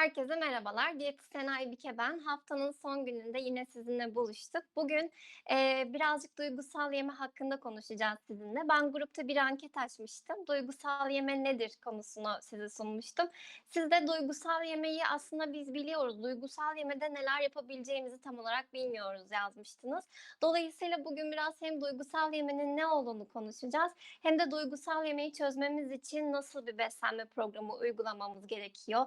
Herkese merhabalar. Diyetisyen Aybike ben. Haftanın son gününde yine sizinle buluştuk. Bugün, eee, birazcık duygusal yeme hakkında konuşacağız sizinle. Ben grupta bir anket açmıştım. "Duygusal yeme nedir?" konusunu size sunmuştum. Siz de duygusal yemeyi aslında biz biliyoruz, duygusal yemede neler yapabileceğimizi tam olarak bilmiyoruz yazmıştınız. Dolayısıyla bugün biraz hem duygusal yemenin ne olduğunu konuşacağız hem de duygusal yemeyi çözmemiz için nasıl bir beslenme programı uygulamamız gerekiyor,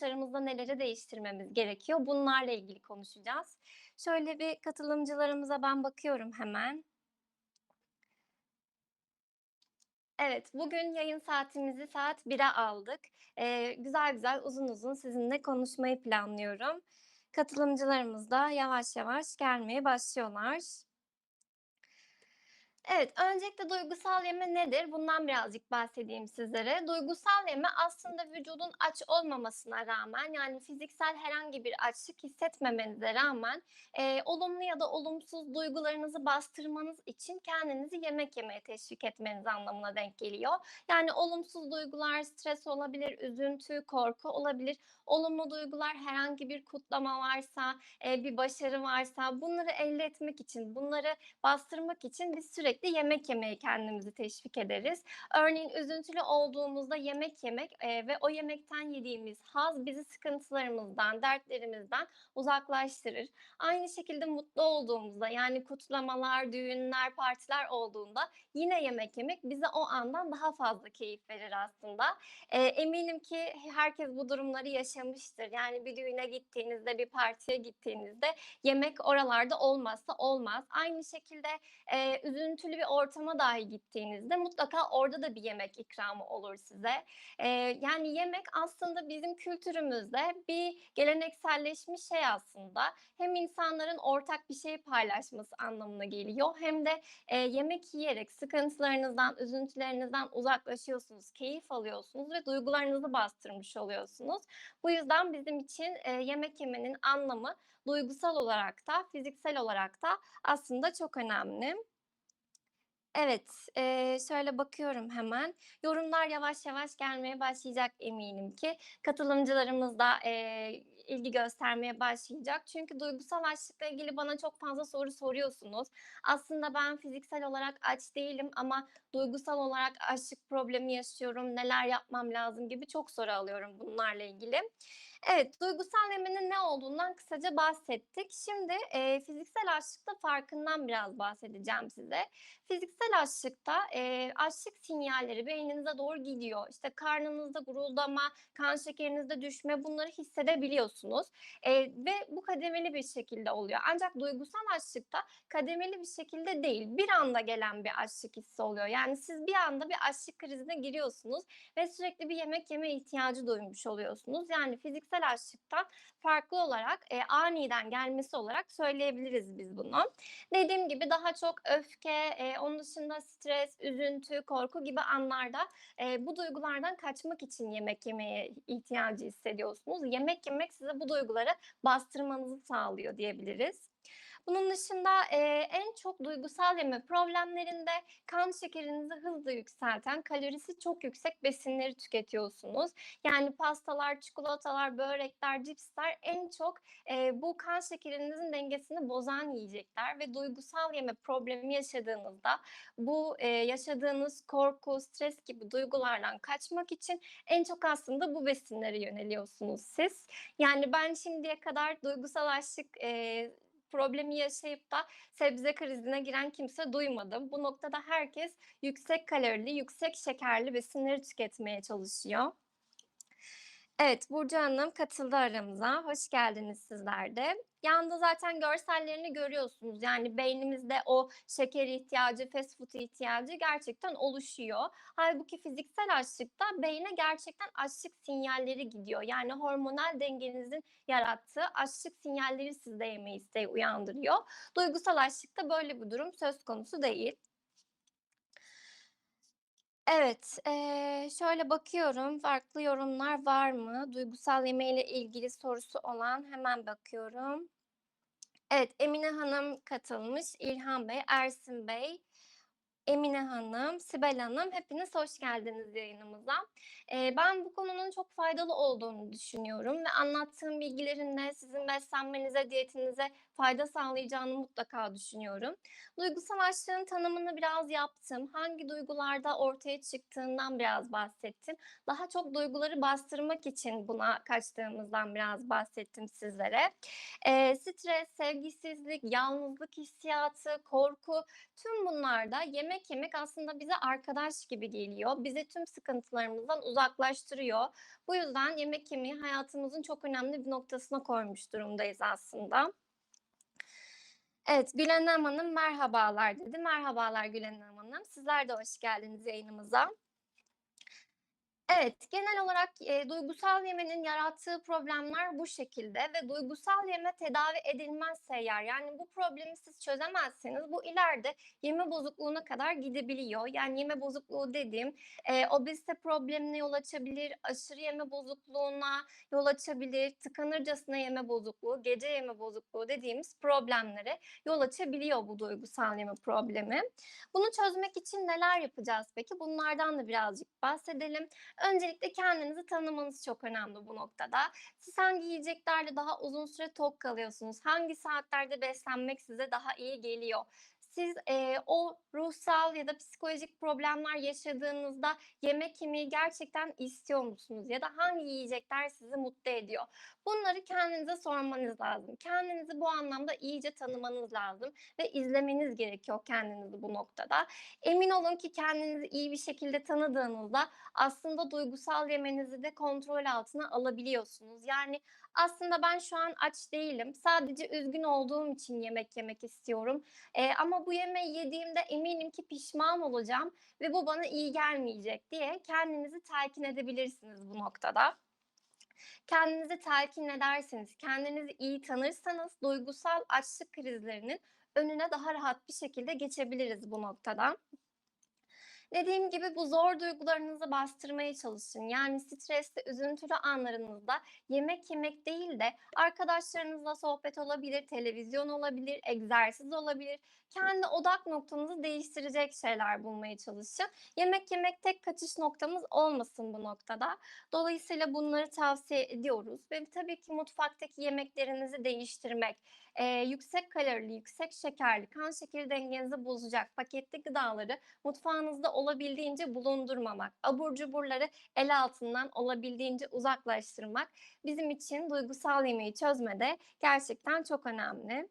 davranışlarımızda neleri değiştirmemiz gerekiyor, bunlarla ilgili konuşacağız. Şöyle bir katılımcılarımıza ben bakıyorum hemen. Evet, bugün yayın saatimizi saat 13.00'e aldık. Eee, güzel güzel, uzun uzun sizinle konuşmayı planlıyorum. Katılımcılarımız da yavaş yavaş gelmeye başlıyorlar. Evet, öncelikle duygusal yeme nedir? Bundan birazcık bahsedeyim sizlere. Duygusal yeme aslında vücudun aç olmamasına rağmen, yani fiziksel herhangi bir açlık hissetmemenize rağmen, eee, olumlu ya da olumsuz duygularınızı bastırmanız için kendinizi yemek yemeye teşvik etmeniz anlamına denk geliyor. Yani olumsuz duygular stres olabilir, üzüntü, korku olabilir. Olumlu duygular herhangi bir kutlama varsa, eee, bir başarı varsa bunları elde etmek için, bunları bastırmak için biz sürekli yemek yemeye kendimizi teşvik ederiz. Örneğin üzüntülü olduğumuzda yemek yemek, eee, ve o yemekten yediğimiz haz bizi sıkıntılarımızdan, dertlerimizden uzaklaştırır. Aynı şekilde mutlu olduğumuzda, yani kutlamalar, düğünler, partiler olduğunda yine yemek yemek bize o andan daha fazla keyif verir aslında. Eee, eminim ki he herkes bu durumları yaşamıştır. Yani bir düğüne gittiğinizde, bir partiye gittiğinizde yemek oralarda olmazsa olmaz. Aynı şekilde, eee, üzüntülü bir ortama dahi gittiğinizde mutlaka orada da bir yemek ikramı olur size. Eee, yani yemek aslında bizim kültürümüzde bir gelenekselleşmiş şey aslında. Hem insanların ortak bir şeyi paylaşması anlamına geliyor hem de, eee, yemek yiyerek sıkıntılarınızdan, üzüntülerinizden uzaklaşıyorsunuz, keyif alıyorsunuz ve duygularınızı bastırmış oluyorsunuz. Bu yüzden bizim için, eee, yemek yemenin anlamı duygusal olarak da fiziksel olarak da aslında çok önemli. Evet, eee, şöyle bakıyorum hemen. Yorumlar yavaş yavaş gelmeye başlayacak eminim ki. Katılımcılarımız da, eee, ilgi göstermeye başlayacak. Çünkü duygusal açlıkla ilgili bana çok fazla soru soruyorsunuz. Aslında ben fiziksel olarak aç değilim ama duygusal olarak açlık problemi yaşıyorum, neler yapmam lazım gibi çok soru alıyorum bunlarla ilgili. Evet, duygusal yemenin ne olduğundan kısaca bahsettik. Şimdi, eee, fiziksel açlıkta farkından biraz bahsedeceğim size. Fiziksel açlıkta, eee, açlık sinyalleri beyninize doğru gidiyor. İşte karnınızda guruldama, kan şekerinizde düşme bunları hissedebiliyorsunuz, eee, ve bu kademeli bir şekilde oluyor. Ancak duygusal açlıkta kademeli bir şekilde değil, bir anda gelen bir açlık hissi oluyor. Yani siz bir anda bir açlık krizine giriyorsunuz ve sürekli bir yemek yeme ihtiyacı duymuş oluyorsunuz. Yani fiziksel açlıktan farklı olarak, eee, aniden gelmesi olarak söyleyebiliriz biz bunu. Dediğim gibi daha çok öfke, eee, onun dışında stres, üzüntü, korku gibi anlarda, eee, bu duygulardan kaçmak için yemek yemeye ihtiyacı hissediyorsunuz. Yemek yemek size bu duyguları bastırmanızı sağlıyor diyebiliriz. Bunun dışında, eee, en çok duygusal yeme problemlerinde kan şekerinizi hızla yükselten, kalorisi çok yüksek besinleri tüketiyorsunuz. Yani pastalar, çikolatalar, börekler, cipsler en çok, eee, bu kan şekerinizin dengesini bozan yiyecekler ve duygusal yeme problemi yaşadığınızda bu, eee, yaşadığınız korku, stres gibi duygulardan kaçmak için en çok aslında bu besinlere yöneliyorsunuz siz. Yani ben şimdiye kadar duygusal açlık, eee, problemi yaşayıp da sebze krizine giren kimse duymadım. Bu noktada herkes yüksek kalorili, yüksek şekerli besinleri tüketmeye çalışıyor. Evet, Burcu Hanım katıldı aramıza. Hoş geldiniz sizler de. Yanda zaten görsellerini görüyorsunuz. Yani beynimizde o şeker ihtiyacı, fast food ihtiyacı gerçekten oluşuyor. Hâlbuki fiziksel açlıkta beyne gerçekten açlık sinyalleri gidiyor. Yani hormonal dengenizin yarattığı açlık sinyalleri sizde yeme isteği uyandırıyor. Duygusal açlıkta böyle bir durum söz konusu değil. Evet, eee, şöyle bakıyorum, farklı yorumlar var mı? Duygusal yemeyle ilgili sorusu olan hemen bakıyorum. Evet, Emine Hanım katılmış, İlhan Bey, Ersin Bey. Emine Hanım, Sibel Hanım hepiniz hoş geldiniz yayınımıza. Eee, ben bu konunun çok faydalı olduğunu düşünüyorum ve anlattığım bilgilerin de sizin beslenmenize, diyetinize fayda sağlayacağını mutlaka düşünüyorum. Duygusal açlığın tanımını biraz yaptım. Hangi duygularda ortaya çıktığından biraz bahsettim. Daha çok duyguları bastırmak için buna kaçtığımızdan biraz bahsettim sizlere. Eee, stres, sevgisizlik, yalnızlık hissiyatı, korku tüm bunlarda yemek yemek aslında bize arkadaş gibi geliyor. Bizi tüm sıkıntılarımızdan uzaklaştırıyor. Bu yüzden yemek yemeyi hayatımızın çok önemli bir noktasına koymuş durumdayız aslında. Evet, Gülenem Hanım merhabalar dedi. Merhabalar Gülenem Hanım. Sizler de hoş geldiniz yayınımıza. Evet, genel olarak, eee, duygusal yemenin yarattığı problemler bu şekilde ve duygusal yeme tedavi edilmezse eğer, yani bu problemi siz çözemezseniz bu ileride yeme bozukluğuna kadar gidebiliyor. Yani yeme bozukluğu dediğim, eee, obezite problemine yol açabilir, aşırı yeme bozukluğuna yol açabilir, tıkanırcasına yeme bozukluğu, gece yeme bozukluğu dediğimiz problemlere yol açabiliyor bu duygusal yeme problemi. Bunu çözmek için neler yapacağız peki? Bunlardan da birazcık bahsedelim. Öncelikle kendinizi tanımanız çok önemli bu noktada. Siz hangi yiyeceklerle daha uzun süre tok kalıyorsunuz? Hangi saatlerde beslenmek size daha iyi geliyor? Siz, eee, o ruhsal ya da psikolojik problemler yaşadığınızda yemek yemeyi gerçekten istiyor musunuz? Ya da hangi yiyecekler sizi mutlu ediyor? Bunları kendinize sormanız lazım. Kendinizi bu anlamda iyice tanımanız lazım ve izlemeniz gerekiyor kendinizi bu noktada. Emin olun ki kendinizi iyi bir şekilde tanıdığınızda aslında duygusal yemenizi de kontrol altına alabiliyorsunuz. Yani aslında ben şu an aç değilim. Sadece üzgün olduğum için yemek yemek istiyorum. Eee, ama bu yemeği yediğimde eminim ki pişman olacağım ve bu bana iyi gelmeyecek diye kendinizi telkin edebilirsiniz bu noktada. Kendinizi telkin ederseniz, kendinizi iyi tanırsanız duygusal açlık krizlerinin önüne daha rahat bir şekilde geçebiliriz bu noktada. Dediğim gibi bu zor duygularınızı bastırmaya çalışın. Yani stresli, üzüntülü anlarınızda yemek yemek değil de arkadaşlarınızla sohbet olabilir, televizyon olabilir, egzersiz olabilir. Kendi odak noktanızı değiştirecek şeyler bulmaya çalışın. Yemek yemek tek kaçış noktamız olmasın bu noktada. Dolayısıyla bunları tavsiye ediyoruz ve tabii ki mutfaktaki yemeklerinizi değiştirmek, eee, yüksek kalorili, yüksek şekerli, kan şekeri dengenizi bozacak paketli gıdaları mutfağınızda olabildiğince bulundurmamak, abur cuburları el altından olabildiğince uzaklaştırmak bizim için duygusal yemeyi çözmede gerçekten çok önemli.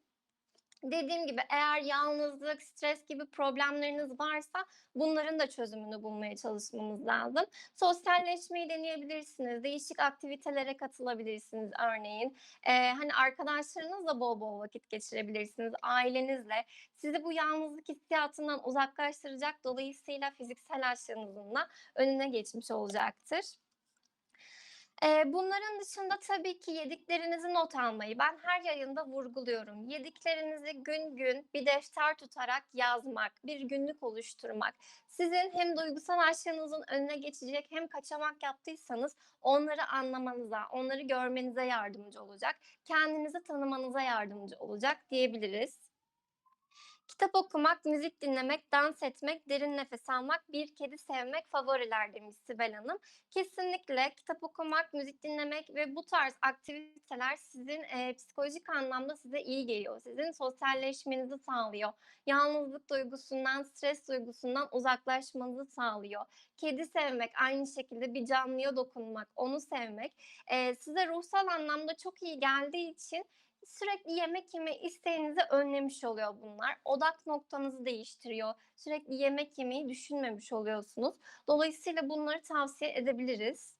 Dediğim gibi eğer yalnızlık, stres gibi problemleriniz varsa bunların da çözümünü bulmaya çalışmamız lazım. Sosyalleşmeyi deneyebilirsiniz, değişik aktivitelere katılabilirsiniz örneğin. Eee, hani arkadaşlarınızla bol bol vakit geçirebilirsiniz, ailenizle. Sizi bu yalnızlık hissiyatından uzaklaştıracak, dolayısıyla fiziksel açlığınızın önüne geçmiş olacaktır. Bunların dışında tabii ki yediklerinizi not almayı ben her yayında vurguluyorum. Yediklerinizi gün gün bir defter tutarak yazmak, bir günlük oluşturmak sizin hem duygusal açlığınızın önüne geçecek hem kaçamak yaptıysanız onları anlamanıza, onları görmenize yardımcı olacak, kendinizi tanımanıza yardımcı olacak diyebiliriz. Kitap okumak, müzik dinlemek, dans etmek, derin nefes almak, bir kedi sevmek favoriler demiş Sibel Hanım. Kesinlikle kitap okumak, müzik dinlemek ve bu tarz aktiviteler sizin, eee, psikolojik anlamda size iyi geliyor. Sizin sosyalleşmenizi sağlıyor. Yalnızlık duygusundan, stres duygusundan uzaklaşmanızı sağlıyor. Kedi sevmek, aynı şekilde bir canlıya dokunmak, onu sevmek, eee, size ruhsal anlamda çok iyi geldiği için sürekli yemek yeme isteğinizi önlemiş oluyor bunlar. Odak noktanızı değiştiriyor. Sürekli yemek yemeyi düşünmemiş oluyorsunuz. Dolayısıyla bunları tavsiye edebiliriz.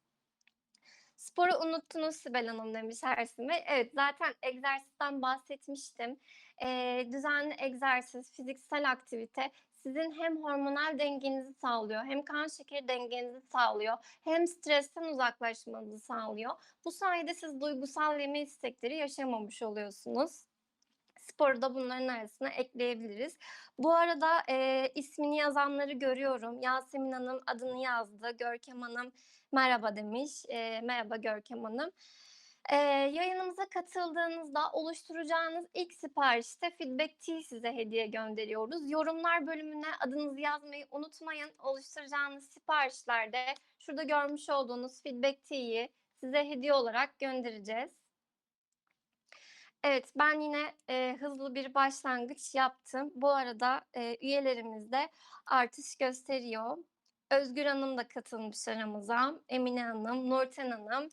Sporu unuttunuz Sibel Hanım demiş Ersin Bey. Evet, zaten egzersizden bahsetmiştim. Eee, düzenli egzersiz, fiziksel aktivite sizin hem hormonal dengenizi sağlıyor, hem kan şekeri dengenizi sağlıyor, hem stresten uzaklaşmanızı sağlıyor. Bu sayede siz duygusal yeme istekleri yaşamamış oluyorsunuz. Sporu da bunların arasına ekleyebiliriz. Bu arada, eee, ismini yazanları görüyorum. Yasemin Hanım adını yazdı. Görkem Hanım merhaba demiş. Eee, merhaba Görkem Hanım. Eee, yayınımıza katıldığınızda oluşturacağınız ilk siparişte Feedback Tea size hediye gönderiyoruz. Yorumlar bölümüne adınızı yazmayı unutmayın. Oluşturacağınız siparişlerde şurada görmüş olduğunuz Feedback Tea'yi size hediye olarak göndereceğiz. Evet, ben yine, eee, hızlı bir başlangıç yaptım. Bu arada, eee, üyelerimiz de artış gösteriyor. Özgür Hanım da katılmış aramıza. Emine Hanım, Nurten Hanım.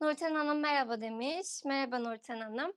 Nurten Hanım merhaba demiş. Merhaba Nurten Hanım.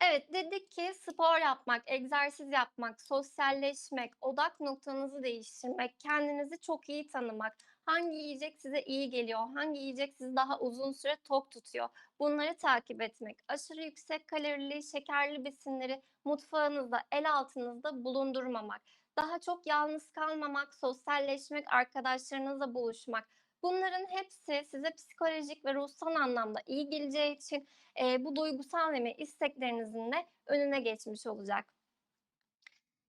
Evet, dedik ki spor yapmak, egzersiz yapmak, sosyalleşmek, odak noktanızı değiştirmek, kendinizi çok iyi tanımak, hangi yiyecek size iyi geliyor, hangi yiyecek sizi daha uzun süre tok tutuyor, bunları takip etmek, aşırı yüksek kalorili, şekerli besinleri mutfağınızda, el altınızda bulundurmamak, daha çok yalnız kalmamak, sosyalleşmek, arkadaşlarınızla buluşmak. Bunların hepsi size psikolojik ve ruhsal anlamda iyi geleceği için, eee, bu duygusal yeme isteklerinizin de önüne geçmiş olacak.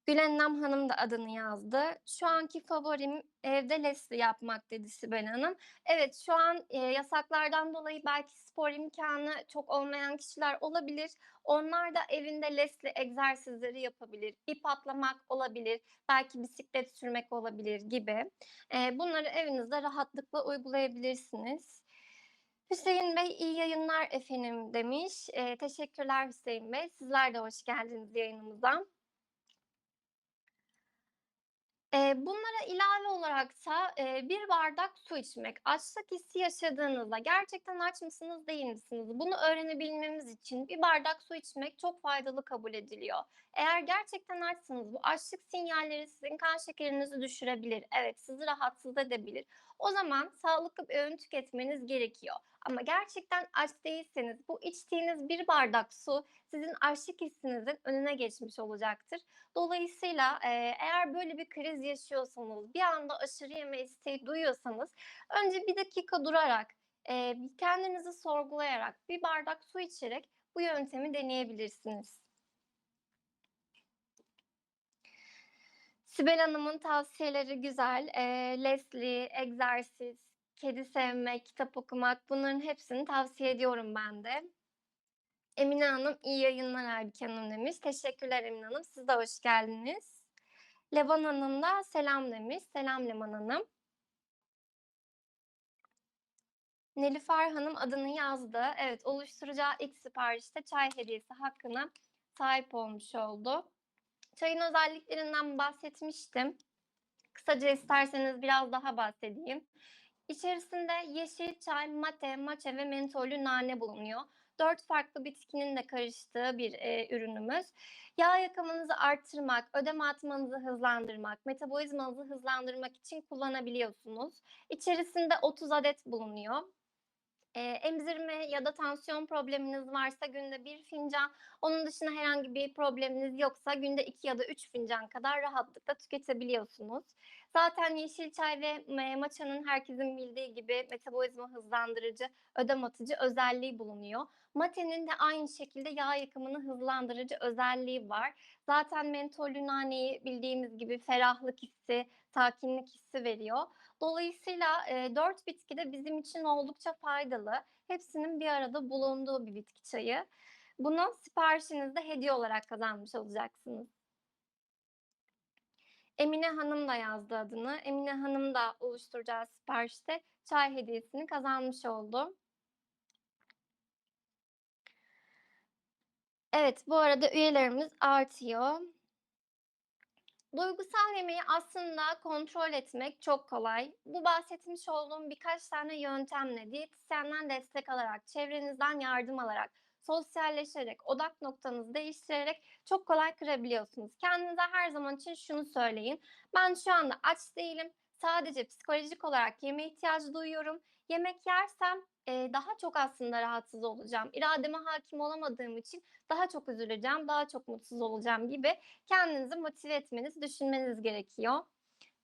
Gülennem Hanım da adını yazdı. Şu anki favorim evde Leslie yapmak dedi Sibel Hanım. Evet, şu an, eee, yasaklardan dolayı belki spor imkânı çok olmayan kişiler olabilir. Onlar da evinde Leslie egzersizleri yapabilir. İp atlamak olabilir, belki bisiklet sürmek olabilir gibi. Eee, bunları evinizde rahatlıkla uygulayabilirsiniz. Hüseyin Bey, iyi yayınlar efendim demiş. Eee, teşekkürler Hüseyin Bey. Sizler de hoş geldiniz yayınımıza. Bunlara ilave olaraksa, eee, 1 bardak su içmek. Açlık hissi yaşadığınızda gerçekten aç mısınız, değil misiniz? Bunu öğrenebilmemiz için 1 bardak su içmek çok faydalı kabul ediliyor. Eğer gerçekten açsanız bu açlık sinyalleri sizin kan şekerinizi düşürebilir. Evet, sizi rahatsız edebilir. O zaman sağlıklı bir öğün tüketmeniz gerekiyor. Ama gerçekten aç değilseniz bu içtiğiniz 1 bardak su sizin açlık hissinizin önüne geçmiş olacaktır. Dolayısıyla, eğer böyle bir kriz yaşıyorsanız, bir anda aşırı yeme isteği duyuyorsanız önce 1 dakika durarak, bir kendinizi sorgulayarak, 1 bardak su içerek bu yöntemi deneyebilirsiniz. Sibel Hanım'ın tavsiyeleri güzel. Eee, Leslie, egzersiz, kedi sevmek, kitap okumak bunların hepsini tavsiye ediyorum ben de. Emine Hanım, iyi yayınlar Aybüke Hanım demiş. Teşekkürler Emine Hanım, siz de hoş geldiniz. Levan Hanım da selam demiş. Selam Leman Hanım. Nilüfer Hanım adını yazdı. Evet, oluşturacağı ilk siparişte çay hediyesi hakkına sahip olmuş oldu. Çayın özelliklerinden bahsetmiştim. Kısaca isterseniz biraz daha bahsedeyim. İçerisinde yeşil çay, mate, matcha ve mentollü nane bulunuyor. 4 farklı bitkinin de karıştığı bir, eee, ürünümüz. Yağ yakımınızı arttırmak, ödem atmanızı hızlandırmak, metabolizmanızı hızlandırmak için kullanabiliyorsunuz. İçerisinde 30 adet bulunuyor. Eee, emzirme ya da tansiyon probleminiz varsa günde 1 fincan, onun dışında herhangi bir probleminiz yoksa günde 2 ya da 3 fincan kadar rahatlıkla tüketebiliyorsunuz. Zaten yeşil çay ve me matcha'nın herkesin bildiği gibi metabolizma hızlandırıcı, ödem atıcı özelliği bulunuyor. Mate'nin de aynı şekilde yağ yakımını hızlandırıcı özelliği var. Zaten mentollü naneyi bildiğimiz gibi ferahlık hissi, sakinlik hissi veriyor. Dolayısıyla, 4 bitki de bizim için oldukça faydalı. Hepsinin bir arada bulunduğu bir bitki çayı. Bunu siparişinizde hediye olarak kazanmış olacaksınız. Emine Hanım da yazdı adını. Emine Hanım da oluşturacağı siparişte çay hediyesini kazanmış oldu. Evet, bu arada üyelerimiz artıyor. Duygusal yemeyi aslında kontrol etmek çok kolay. Bu bahsetmiş olduğum birkaç tane yöntemle, diyetisyenden destek alarak, çevrenizden yardım alarak, sosyalleşerek, odak noktanızı değiştirerek çok kolay kırabiliyorsunuz. Kendinize her zaman için şunu söyleyin: "Ben şu anda aç değilim, sadece psikolojik olarak yeme ihtiyacı duyuyorum. Yemek yersem, eee, daha çok aslında rahatsız olacağım. İrademe hâkim olamadığım için daha çok üzüleceğim, daha çok mutsuz olacağım." gibi kendinizi motive etmeniz, düşünmeniz gerekiyor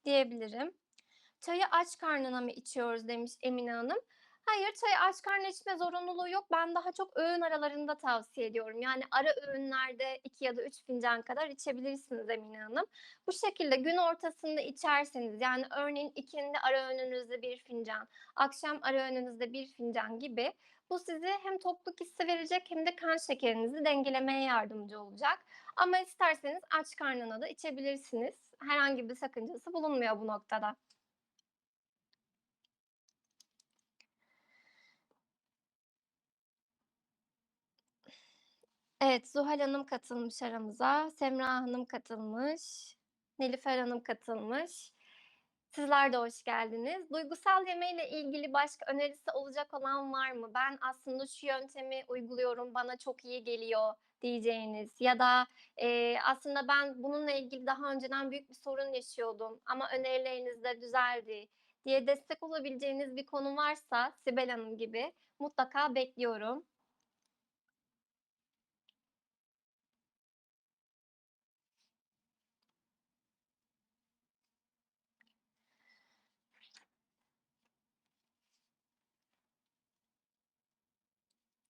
diyebilirim. "Çayı aç karnına mı içiyoruz?" demiş Emine Hanım. Hayır, çayı aç karnına içme zorunluluğu yok. Ben daha çok öğün aralarında tavsiye ediyorum. Yani ara öğünlerde 2 ya da 3 fincan kadar içebilirsiniz Emine Hanım. Bu şekilde gün ortasında içerseniz, yani örneğin ikindi ara öğününüzde 1 fincan, akşam ara öğününüzde 1 fincan gibi bu size hem tokluk hissi verecek hem de kan şekerinizi dengelemeye yardımcı olacak. Ama isterseniz aç karnına da içebilirsiniz. Herhangi bir sakıncası bulunmuyor bu noktada. Evet, Zuhal Hanım katılmış aramıza. Semra Hanım katılmış. Nilüfer Hanım katılmış. Sizler de hoş geldiniz. Duygusal yemeyle ilgili başka önerisi olacak olan var mı? Ben aslında şu yöntemi uyguluyorum, bana çok iyi geliyor diyeceğiniz ya da, eee, aslında ben bununla ilgili daha önceden büyük bir sorun yaşıyordum ama önerilerinizle düzeldi diye destek olabileceğiniz bir konu varsa Sibel Hanım gibi mutlaka bekliyorum.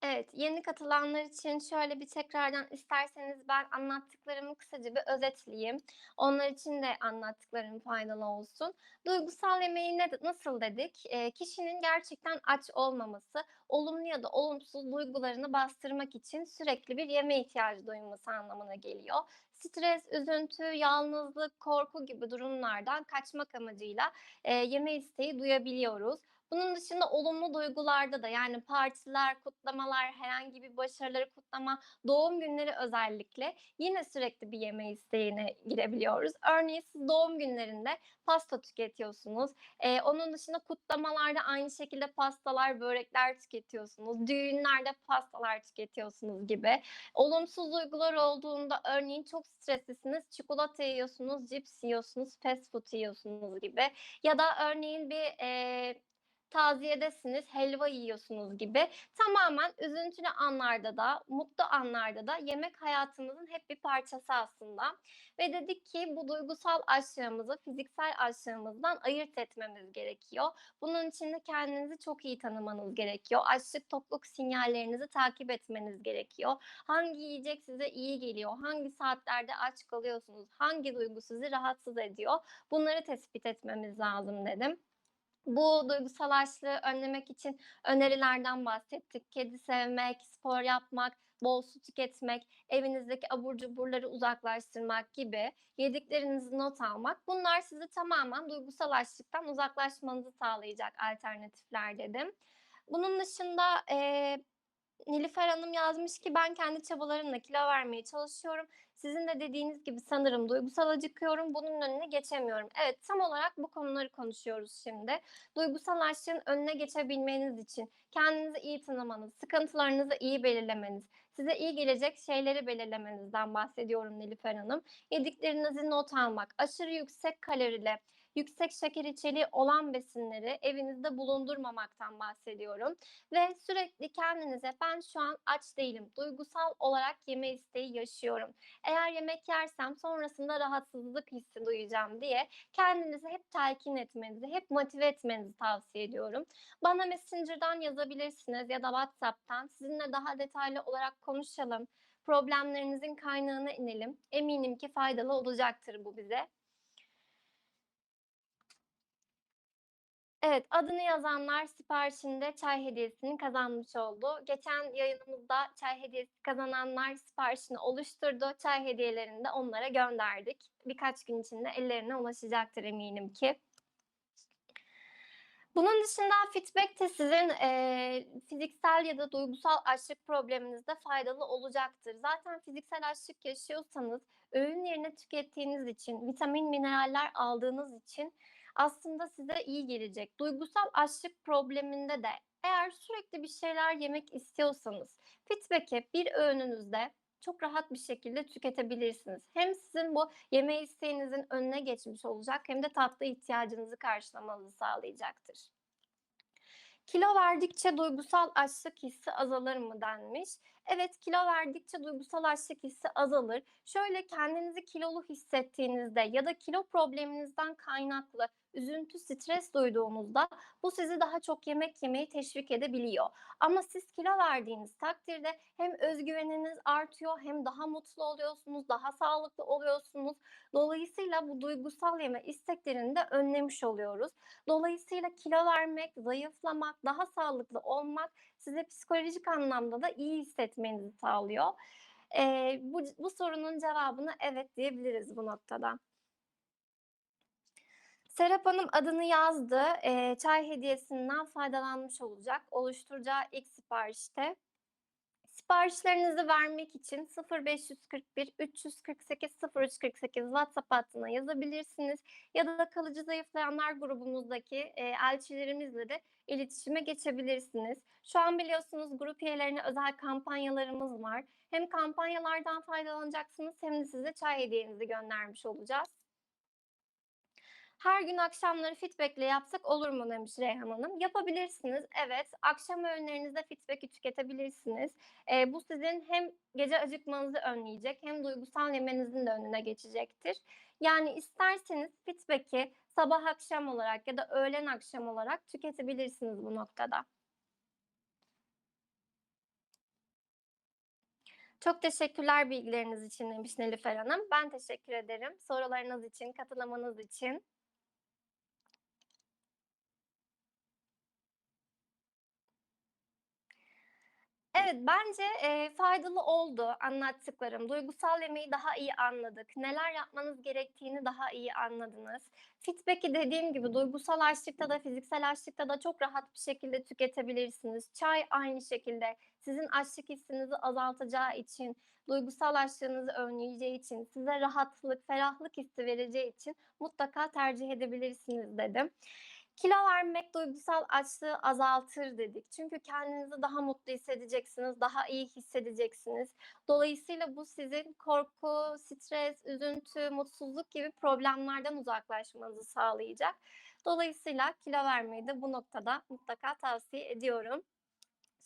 Evet, yeni katılanlar için şöyle bir tekrardan isterseniz ben anlattıklarımı kısaca bir özetleyeyim. Onlar için de anlattıklarım faydalı olsun. Duygusal yemeği ne nasıl dedik? Eee, kişinin gerçekten aç olmaması, olumlu ya da olumsuz duygularını bastırmak için sürekli bir yeme ihtiyacı duyması anlamına geliyor. Stres, üzüntü, yalnızlık, korku gibi durumlardan kaçmak amacıyla, eee, yeme isteği duyabiliyoruz. Bunun dışında olumlu duygularda da yani partiler, kutlamalar, herhangi bir başarıları kutlama, doğum günleri özellikle yine sürekli bir yeme isteğine girebiliyoruz. Örneğin siz doğum günlerinde pasta tüketiyorsunuz. Eee, onun dışında kutlamalarda aynı şekilde pastalar, börekler tüketiyorsunuz. Düğünlerde pastalar tüketiyorsunuz gibi. Olumsuz duygular olduğunda örneğin çok streslisiniz, çikolata yiyorsunuz, cips yiyorsunuz, fast food yiyorsunuz gibi ya da örneğin bir, eee, taziyedesiniz, helva yiyorsunuz gibi tamamen üzüntülü anlarda da, mutlu anlarda da yemek hayatımızın hep bir parçası aslında ve dedik ki bu duygusal açlığımızı fiziksel açlığımızdan ayırt etmemiz gerekiyor. Bunun için de kendinizi çok iyi tanımanız gerekiyor. Açlık, tokluk sinyallerinizi takip etmeniz gerekiyor. Hangi yiyecek size iyi geliyor? Hangi saatlerde aç kalıyorsunuz? Hangi duygu sizi rahatsız ediyor? Bunları tespit etmemiz lazım dedim. Bu duygusal açlığı önlemek için önerilerden bahsettik. Kedi sevmek, spor yapmak, bol su tüketmek, evinizdeki abur cuburları uzaklaştırmak gibi, yediklerinizi not almak. Bunlar sizi tamamen duygusal açlıktan uzaklaşmanızı sağlayacak alternatifler dedim. Bunun dışında, eee, Nilüfer Hanım yazmış ki ben kendi çabalarımla kilo vermeye çalışıyorum. Sizin de dediğiniz gibi sanırım duygusal acıkıyorum. Bunun önüne geçemiyorum. Evet, tam olarak bu konuları konuşuyoruz şimdi. Duygusal açlığın önüne geçebilmeniz için kendinizi iyi tanımanız, sıkıntılarınızı iyi belirlemeniz, size iyi gelecek şeyleri belirlemenizden bahsediyorum Nilüfer Hanım. Yediklerinizi not almak, aşırı yüksek kalorili, yüksek şeker içeriği olan besinleri evinizde bulundurmamaktan bahsediyorum ve sürekli kendinize ben şu an aç değilim, duygusal olarak yeme isteği yaşıyorum. Eğer yemek yersem sonrasında rahatsızlık hissi duyacağım diye kendinizi hep telkin etmenizi, hep motive etmenizi tavsiye ediyorum. Bana Messenger'dan yazabilirsiniz ya da WhatsApp'tan sizinle daha detaylı olarak konuşalım. Problemlerinizin kaynağına inelim. Eminim ki faydalı olacaktır bu bize. Evet, adını yazanlar siparişinde çay hediyesini kazanmış oldu. Geçen yayınımızda çay hediyesi kazananlar siparişini oluşturdu. Çay hediyelerini de onlara gönderdik. Birkaç gün içinde ellerine ulaşacaktır eminim ki. Bunun dışında feedback de sizin, eee, fiziksel ya da duygusal açlık probleminizde faydalı olacaktır. Zaten fiziksel açlık yaşıyorsanız öğün yerine tükettiğiniz için, vitamin, mineraller aldığınız için aslında size iyi gelecek. Duygusal açlık probleminde de eğer sürekli bir şeyler yemek istiyorsanız feedback'i bir öğününüzde çok rahat bir şekilde tüketebilirsiniz. Hem sizin bu yeme isteğinizin önüne geçmiş olacak hem de tatlı ihtiyacınızı karşılamanızı sağlayacaktır. Kilo verdikçe duygusal açlık hissi azalır mı denmiş. Evet, kilo verdikçe duygusal açlık hissi azalır. Şöyle kendinizi kilolu hissettiğinizde ya da kilo probleminizden kaynaklı üzüntü, stres duyduğunuzda bu sizi daha çok yemek yemeye teşvik edebiliyor. Ama siz kilo verdiğiniz takdirde hem öz güveniniz artıyor hem daha mutlu oluyorsunuz, daha sağlıklı oluyorsunuz. Dolayısıyla bu duygusal yeme isteklerini de önlemiş oluyoruz. Dolayısıyla kilo vermek, zayıflamak, daha sağlıklı olmak size psikolojik anlamda da iyi hissetmenizi sağlıyor. Eee, bu bu sorunun cevabına evet diyebiliriz bu noktada. Serap Hanım adını yazdı. Eee, çay hediyesinden faydalanmış olacak oluşturacağı ilk siparişte. Siparişlerinizi vermek için 0541 348 0348 WhatsApp hattına yazabilirsiniz ya da kalıcı zayıflayanlar grubumuzdaki, eee, elçilerimizle de iletişime geçebilirsiniz. Şu an biliyorsunuz grup üyelerine özel kampanyalarımız var. Hem kampanyalardan faydalanacaksınız hem de size çay hediyenizi göndermiş olacağız. Her gün akşamları feedback'le yapsak olur mu demiş Reyhan Hanım. Yapabilirsiniz, evet. Akşam öğünlerinizde feedback'i tüketebilirsiniz. Eee, bu sizin hem gece acıkmanızı önleyecek hem duygusal yemenizin de önüne geçecektir. Yani isterseniz feedback'i sabah akşam olarak ya da öğlen akşam olarak tüketebilirsiniz bu noktada. Çok teşekkürler bilgileriniz için demiş Nilüfer Hanım. Ben teşekkür ederim sorularınız için, katılımınız için. Evet, bence, eee, faydalı oldu anlattıklarım. Duygusal yemeyi daha iyi anladık. Neler yapmanız gerektiğini daha iyi anladınız. Feedback'i dediğim gibi duygusal açlıkta da fiziksel açlıkta da çok rahat bir şekilde tüketebilirsiniz. Çay aynı şekilde sizin açlık hissinizi azaltacağı için, duygusal açlığınızı önleyeceği için, size rahatlık, ferahlık hissi vereceği için mutlaka tercih edebilirsiniz dedim. Kilo vermek duygusal açlığı azaltır dedik. Çünkü kendinizi daha mutlu hissedeceksiniz, daha iyi hissedeceksiniz. Dolayısıyla bu sizin korku, stres, üzüntü, mutsuzluk gibi problemlerden uzaklaşmanızı sağlayacak. Dolayısıyla kilo vermeyi de bu noktada mutlaka tavsiye ediyorum.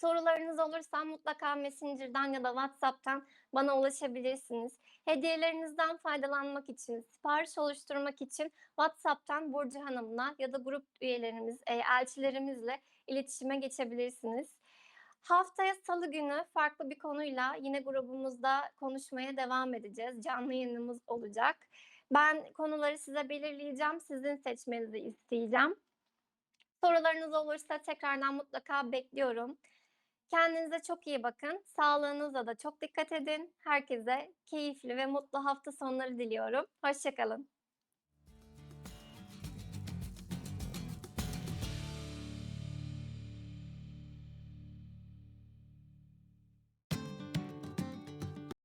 Sorularınız olursa mutlaka Messenger'dan ya da WhatsApp'tan bana ulaşabilirsiniz. Hediyelerinizden faydalanmak için, sipariş oluşturmak için WhatsApp'tan Burcu Hanım'la ya da grup üyelerimiz, eee, elçilerimizle iletişime geçebilirsiniz. Haftaya Salı günü farklı bir konuyla yine grubumuzda konuşmaya devam edeceğiz. Canlı yayınımız olacak. Ben konuları size belirleyeceğim, sizin seçmenizi isteyeceğim. Sorularınız olursa tekrardan mutlaka bekliyorum. Kendinize çok iyi bakın. Sağlığınıza da çok dikkat edin. Herkese keyifli ve mutlu hafta sonları diliyorum. Hoşça kalın.